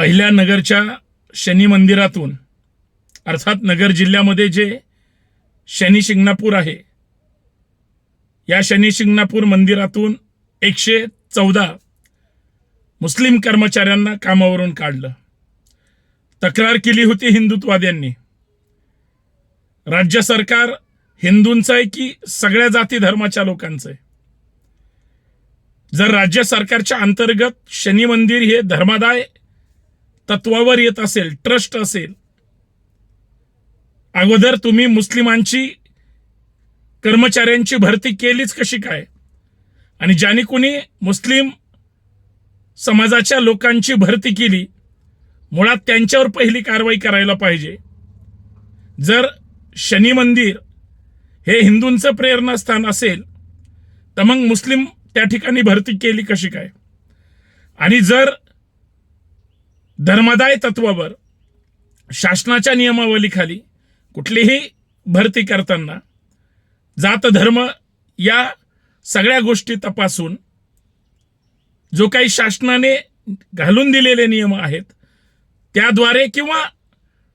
अहिल्यानगरच्या शनी मंदिरातून अर्थात नगर जिल्ह्यामध्ये जे शनी शिंगणापूर आहे या शनी शिंगणापूर मंदिरातून एकशे चौदा मुस्लिम कर्मचाऱ्यांना कामावरून काढलं. तक्रार केली होती हिंदुत्वाद्यांनी राज्य सरकार हिंदूंचं आहे की सगळ्या जाती धर्माच्या लोकांचं आहे? जर राज्य सरकारच्या अंतर्गत शनी मंदिर हे धर्मादाय तत्वावर येत असेल ट्रस्ट असेल. अगोदर तुम्ही मुस्लिमांची कर्मचाऱ्यांची भरती केलीच कशी काय? आणि ज्याने कोणी मुस्लिम समाजाच्या लोकांची भरती केली मुळात त्यांच्यावर पहिली कारवाई करायला पाहिजे. जर शनी मंदिर हे हिंदूंचं प्रेरणास्थान असेल तर मग मुस्लिम त्या ठिकाणी भरती केली कशी काय? आणि जर धर्मादाय तत्वावर शासनाच्या नियमावलीखाली कुठलीही भरती करताना जात धर्म या सगळ्या गोष्टी तपासून जो काही शासनाने घालून दिलेले नियम आहेत त्याद्वारे किंवा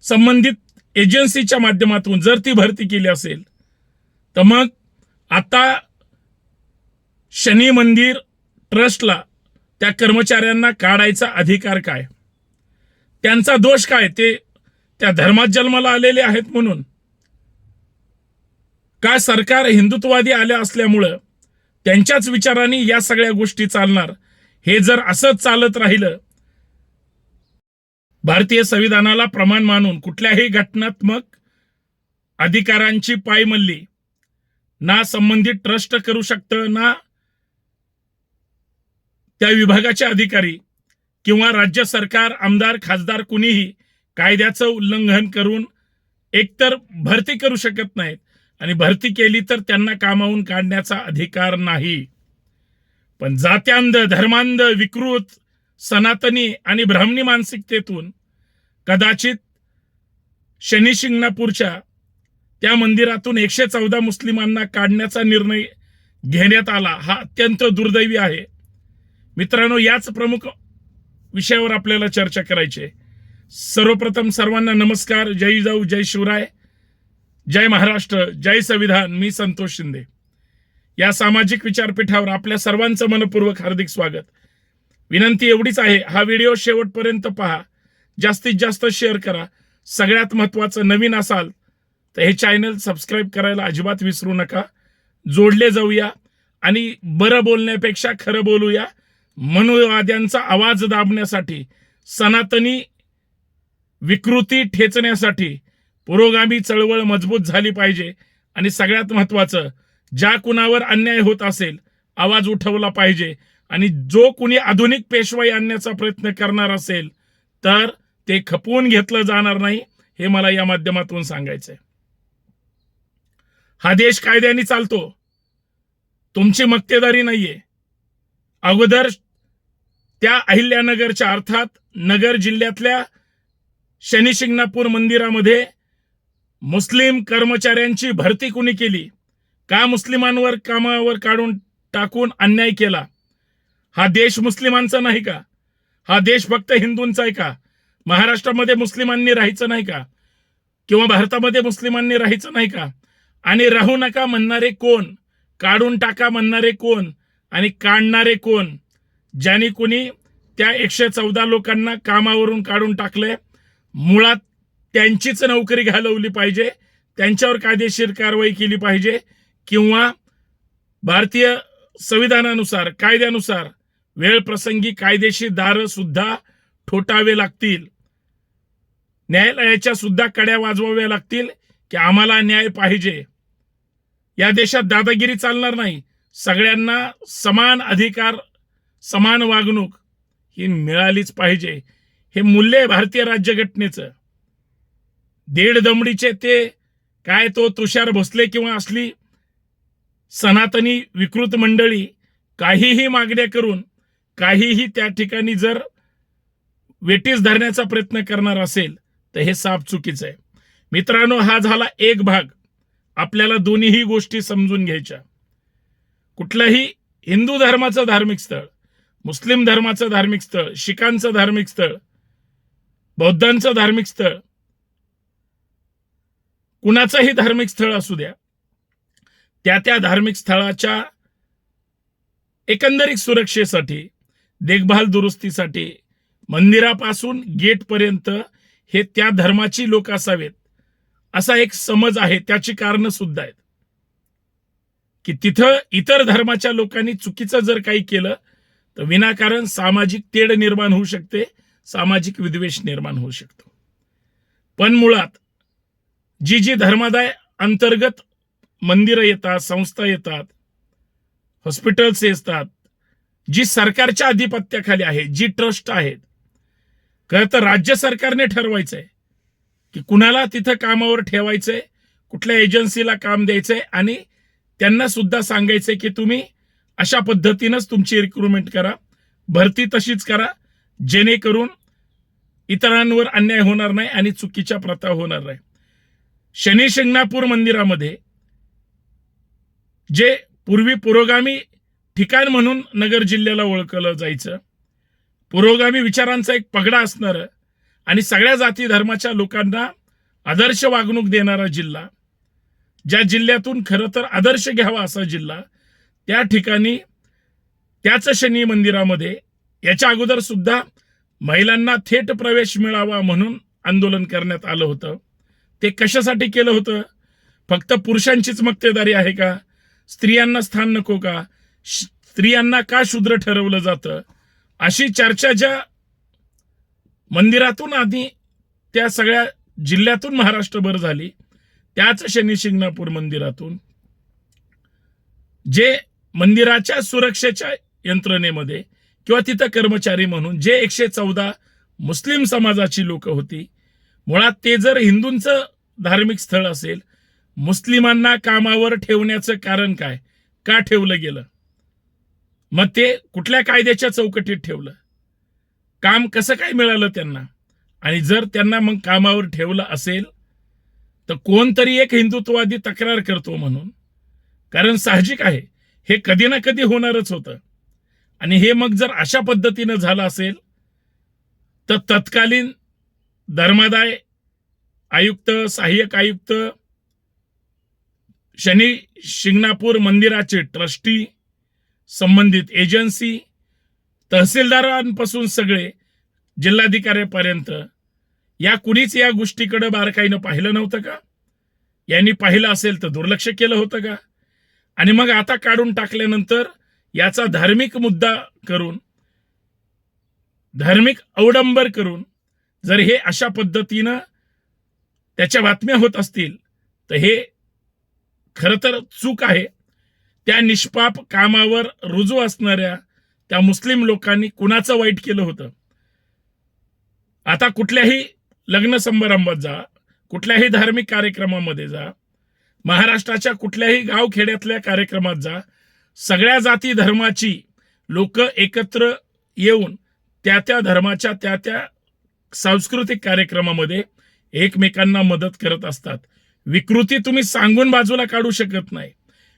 संबंधित एजन्सीच्या माध्यमातून जर ती भरती केली असेल तर मग आता शनी मंदिर ट्रस्टला त्या कर्मचाऱ्यांना काढायचा अधिकार काय? त्यांचा दोष काय? ते त्या धर्मात जन्माला आलेले आहेत म्हणून. का सरकार हिंदुत्ववादी आले असल्यामुळं त्यांच्याच विचारांनी या सगळ्या गोष्टी चालणार? हे जर असंच चालत राहिलं भारतीय संविधानाला प्रमाण मानून कुठल्याही घटनात्मक अधिकारांची पायमल्ली ना संबंधित ट्रस्ट करू शकतं ना त्या विभागाचे अधिकारी किंवा राज्य सरकार आमदार खासदार कुणीही कायद्याचं उल्लंघन करून एकतर भरती करू शकत नाहीत आणि भरती केली तर त्यांना कामावून काढण्याचा अधिकार नाही. पण जात्यांध धर्मांध विकृत सनातनी आणि ब्राह्मणी मानसिकतेतून कदाचित शनी शिंगणापूरच्या त्या मंदिरातून एकशे चौदा मुस्लिमांना काढण्याचा निर्णय घेण्यात आला हा अत्यंत दुर्दैवी आहे. मित्रांनो याच प्रमुख विषयावर आपल्याला चर्चा करायची आहे. सर्वप्रथम सर्वांना नमस्कार. जय जाऊ जय शिवराय. जय महाराष्ट्र. जय संविधान. मी संतोष शिंदे. या सामाजिक विचारपीठावर आपल्या सर्वांचं मनपूर्वक हार्दिक स्वागत. विनंती एवढीच आहे हा व्हिडिओ शेवटपर्यंत पहा. जास्तीत जास्त शेअर करा. सगळ्यात महत्त्वाचं नवीन असाल तर हे चॅनल सबस्क्राईब करायला अजिबात विसरू नका. जोडले जाऊया आणि बरं बोलण्यापेक्षा खरं बोलूया. मनोवाद्यांचा आवाज दाबण्यासाठी सनातनी विकृती ठेचण्यासाठी पुरोगामी चळवळ मजबूत झाली पाहिजे. आणि सगळ्यात महत्त्वाचं ज्या कुणावर अन्याय होत असेल आवाज उठवला पाहिजे. आणि जो कुणी आधुनिक पेशवाई आणण्याचा प्रयत्न करणार असेल तर ते खपवून घेतलं जाणार नाही हे मला या माध्यमातून सांगायचंय. हा देश कायद्याने चालतो. तुमची मक्तेदारी नाहीये. अगोदर त्या अहिल्यानगरच्या अर्थात नगर जिल्ह्यातल्या शनिशिंगणापूर मंदिरामध्ये मुस्लिम कर्मचाऱ्यांची भरती कुणी केली? का मुस्लिमांवर कामावर काढून टाकून अन्याय केला? हा देश मुस्लिमांचा नाही का? हा देश फक्त हिंदूंचा आहे का? महाराष्ट्रामध्ये मुस्लिमांनी राहायचं नाही का? किंवा भारतामध्ये मुस्लिमांनी राहायचं नाही का? आणि राहू नका म्हणणारे कोण? काढून टाका म्हणणारे कोण? आणि काढणारे कोण? ज्यांनी कोणी त्या एकशे चौदा लोकांना कामावरून काढून टाकले मुळात त्यांचीच नोकरी घालवली पाहिजे त्यांच्यावर कायदेशीर कारवाई केली पाहिजे किंवा भारतीय संविधानानुसार कायद्यानुसार वेळ प्रसंगी कायदेशीर दार सुद्धा ठोठावे लागतील. न्यायालयाच्या सुद्धा कड्या वाजवाव्या लागतील की आम्हाला न्याय पाहिजे. या देशात दादागिरी चालणार नाही. सगळ्यांना समान अधिकार समान वागणूक ही मिळालीच पाहिजे. हे मूल्य आहे भारतीय राज्यघटनेचं. देड दमडीचे ते काय तो तुषार भोसले किंवा असली सनातनी विकृत मंडळी काहीही मागण्या करून काहीही त्या ठिकाणी जर वेटीस धरण्याचा प्रयत्न करणार असेल तर हे साफ चुकीचं आहे. मित्रांनो हा झाला एक भाग. आपल्याला दोन्हीही गोष्टी समजून घ्यायच्या. कुठलंही हिंदू धर्माचं धार्मिक स्थळ मुस्लिम धर्माचं धार्मिक स्थळ शिखांचं धार्मिक स्थळ बौद्धांचं धार्मिक स्थळ कुणाचंही धार्मिक स्थळ असू द्या त्या त्या धार्मिक स्थळाच्या एकंदरीत सुरक्षेसाठी देखभाल दुरुस्तीसाठी मंदिरापासून गेटपर्यंत हे त्या धर्माची लोक असावेत असा एक समज आहे त्याची कारण सुद्धा आहेत. की तिथं इतर धर्माच्या लोकांनी चुकीचं जर काही केलं तर विनाकारण सामाजिक तेढ निर्माण होऊ शकते सामाजिक विद्वेष निर्माण होऊ शकतो. पण मुळात जी जी धर्मादाय अंतर्गत मंदिरं येतात संस्था येतात हॉस्पिटल्स येतात जी सरकारच्या अधिपत्याखाली आहे जी ट्रस्ट आहेत खरं तर राज्य सरकारने ठरवायचंय की कुणाला तिथं कामावर ठेवायचंय कुठल्या एजन्सीला काम द्यायचंय आणि त्यांना सुद्धा सांगायचंय की तुम्ही अशा पद्धतीनंच तुमची रिक्रुटमेंट करा. भरती तशीच करा. जेणेकरून इतरांवर अन्याय होणार नाही आणि चुकीच्या प्रथा होणार नाही. शनी शिंगणापूर मंदिरामध्ये जे पूर्वी पुरोगामी ठिकाण म्हणून नगर जिल्ह्याला ओळखलं जायचं पुरोगामी विचारांचा एक पगडा असणार आणि सगळ्या जाती धर्माच्या लोकांना आदर्श वागणूक देणारा जिल्हा ज्या जिल्ह्यातून खरं तर आदर्श घ्यावा असा जिल्हा त्या ठिकाणी त्याच शनी मंदिरामध्ये याच्या अगोदर सुद्धा महिलांना थेट प्रवेश मिळावा म्हणून आंदोलन करण्यात आलं होतं. ते कशासाठी केलं होतं? फक्त पुरुषांचीच मक्तेदारी आहे का? स्त्रियांना स्थान नको का? स्त्रियांना का शूद्र ठरवलं जातं? अशी चर्चा ज्या मंदिरातून आधी त्या सगळ्या जिल्ह्यातून महाराष्ट्रभर झाली त्याच शनी शिंगणापूर मंदिरातून. जे मंदिराच्या सुरक्षेच्या यंत्रणेमध्ये किंवा तिथं कर्मचारी म्हणून जे एकशे चौदा मुस्लिम समाजाची लोक होती मुळात ते जर हिंदूंचं धार्मिक स्थळ असेल मुस्लिमांना कामावर ठेवण्याचं कारण काय? का ठेवलं गेलं? मग ते कुठल्या कायद्याच्या चौकटीत ठेवलं? काम कसं काय मिळालं त्यांना? आणि जर त्यांना मग कामावर ठेवलं असेल तर कोणतरी एक हिंदुत्ववादी तक्रार करतो म्हणून. कारण साहजिक आहे हे कधी ना कधी होणारच होतं. आणि हे मग जर अशा पद्धतीनं झालं असेल तर तत्कालीन धर्मादाय आयुक्त सहाय्यक आयुक्त शनी शिंगणापूर मंदिराचे ट्रस्टी संबंधित एजन्सी तहसीलदारांपासून सगळे जिल्हाधिकाऱ्यापर्यंत या कुणीच या गोष्टीकडे बारकाईनं पाहिलं नव्हतं का? यांनी पाहिलं असेल तर दुर्लक्ष केलं होतं का? आणि मग आता काढून टाकल्यानंतर याचा धार्मिक मुद्दा करून धार्मिक अवडंबर करून जर हे अशा पद्धतीनं त्याच्या बातम्या होत असतील तर हे खरं तर चूक आहे. त्या निष्पाप कामावर रुजू असणाऱ्या त्या मुस्लिम लोकांनी कुणाचं वाईट केलं होतं? आता कुठल्याही लग्न समारंभात जा कुठल्याही धार्मिक कार्यक्रमामध्ये जा महाराष्ट्राच्या कुठल्याही गावखेड्यातल्या कार्यक्रमात जा. सगळ्या जाती धर्माची लोक एकत्र येऊन त्या त्या धर्माच्या त्या त्या सांस्कृतिक कार्यक्रमामध्ये एकमेकांना मदत करत असतात. विकृती तुम्ही सांगून बाजूला काढू शकत नाही.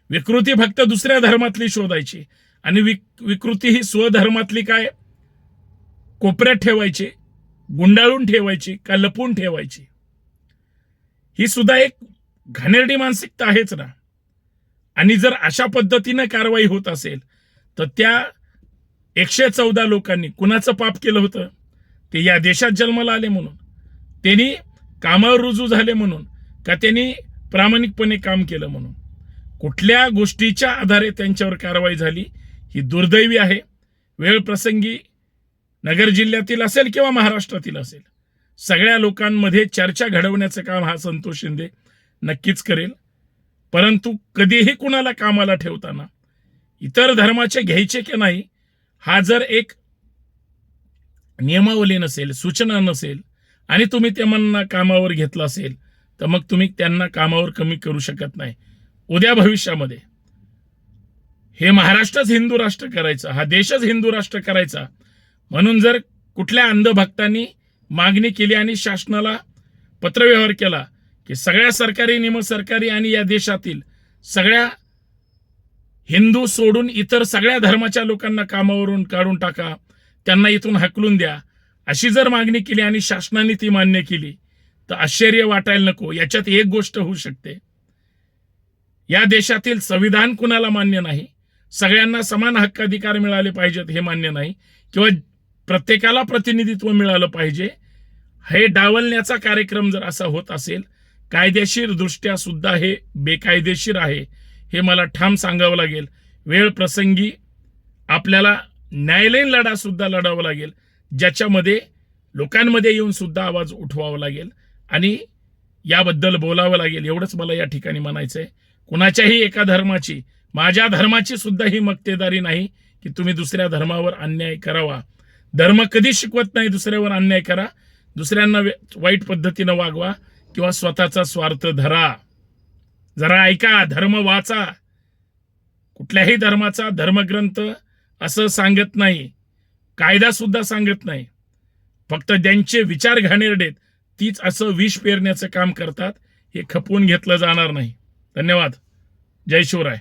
विकृती फक्त दुसऱ्या धर्मातली शोधायची आणि विक विकृती ही स्वधर्मातली काय? कोपऱ्यात ठेवायची गुंडाळून ठेवायची का लपून ठेवायची? ही सुद्धा एक घाणेरडी मानसिकता आहेच ना. आणि जर अशा पद्धतीनं कारवाई होत असेल तर त्या एकशे चौदा लोकांनी कुणाचं पाप केलं होतं? ते या देशात जन्माला आले म्हणून. त्यांनी कामावर रुजू झाले म्हणून का त्यांनी प्रामाणिकपणे काम केलं म्हणून? कुठल्या गोष्टीच्या आधारे त्यांच्यावर कारवाई झाली? ही दुर्दैवी आहे. वेळ प्रसंगी नगर जिल्ह्यातील असेल किंवा महाराष्ट्रातील असेल सगळ्या लोकांमध्ये चर्चा घडवण्याचं काम हा संतोष शिंदे नक्कीच करेल. परंतु कधीही कुणाला कामाला ठेवताना इतर धर्माचे घ्यायचे की नाही हा जर एक नियमावली नसेल सूचना नसेल आणि तुम्ही त्यांना कामावर घेतलं असेल तर मग तुम्ही त्यांना कामावर कमी करू शकत नाही. उद्या भविष्यामध्ये हे महाराष्ट्रच हिंदू राष्ट्र करायचं हा देशच हिंदू राष्ट्र करायचा म्हणून जर कुठल्या अंधभक्तांनी मागणी केली आणि शासनाला पत्रव्यवहार केला की सगळ्या सरकारी निमसरकारी आणि या देशातील सगळ्या हिंदू सोडून इतर सगळ्या धर्माच्या लोकांना कामावरून काढून टाका त्यांना इथून हकलून द्या अशी जर मागणी केली आणि शासनाने ती मान्य केली तर आश्चर्य वाटायला नको. याच्यात एक गोष्ट होऊ शकते. या देशातील संविधान कुणाला मान्य नाही? सगळ्यांना समान हक्काधिकार मिळाले पाहिजेत हे मान्य नाही. किंवा प्रत्येकाला प्रतिनिधित्व मिळालं पाहिजे. हे डावलण्याचा कार्यक्रम जर असा होत असेल कायदेशीर दृष्ट्या सुद्धा हे बेकायदेशीर आहे हे मला ठाम सांगावं लागेल. वेळ प्रसंगी आपल्याला न्यायालयीन लढा सुद्धा लढावा लागेल ज्याच्यामध्ये लोकांमध्ये येऊन सुद्धा आवाज उठवावा लागेल आणि याबद्दल बोलावं लागेल एवढंच मला या ठिकाणी म्हणायचंय. कुणाच्याही एका धर्माची माझ्या धर्माची सुद्धा ही मक्तेदारी नाही की तुम्ही दुसऱ्या धर्मावर अन्याय करावा. धर्म कधी शिकवत नाही दुसऱ्यावर अन्याय करा. दुसऱ्यांना वे- वाईट पद्धतीनं वागवा. किंवा स्वतःचा स्वार्थ धरा. जरा ऐका धर्म वाचा. कुठल्याही धर्माचा धर्मग्रंथ असं सांगत नाही. कायदा सुद्धा सांगत नाही. फक्त ज्यांचे विचार घाणेरडेत तीच असं विष पेरण्याचं काम करतात हे खपवून घेतलं जाणार नाही. धन्यवाद. जय शिवराय.